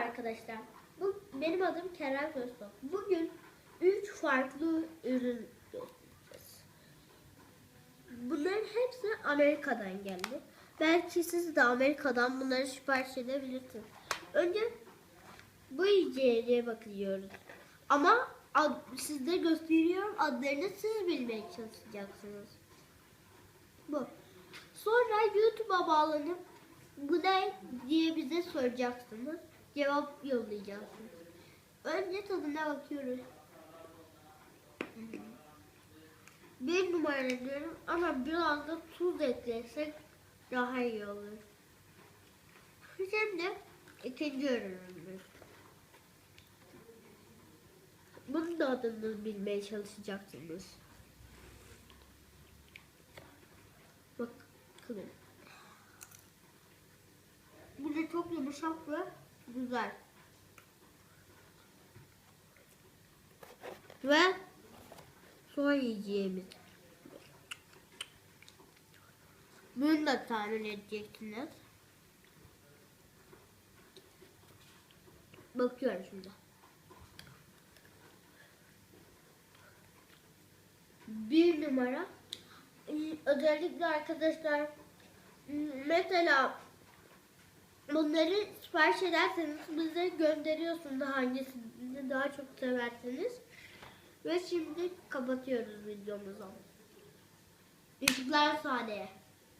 arkadaşlar. Bu benim adım Kerem Göztok. Bugün 3 farklı ürün göstereceğiz. Bunların hepsi Amerika'dan geldi. Belki siz de Amerika'dan bunları sipariş edebilirsiniz. Önce bu yiyeceğe bakıyoruz. Ama ad, sizde gösteriyorum adlarını siz bilmeye çalışacaksınız. Bu. Sonra YouTube'a bağlanıp bu ne diye bize soracaksınız. Cevap yollayacaksınız. Önce tadına bakıyoruz. Bir numara diyorum ama biraz da tuz eklersek daha iyi olur. Şimdi ikinci ürünümüz. Bunun da adını bilmeye çalışacaksınız. Bakın. Bu da çok yumuşak ve güzel. Ve son yiyeceğimiz. Bunu da tahmin edeceksiniz. Bakıyorum şimdi. Bir numara. Ee, Özellikle arkadaşlar mesela bunları sipariş ederseniz bize gönderiyorsunuz hangisini daha çok severseniz. Ve şimdi kapatıyoruz videomuzu. Işıklar sade.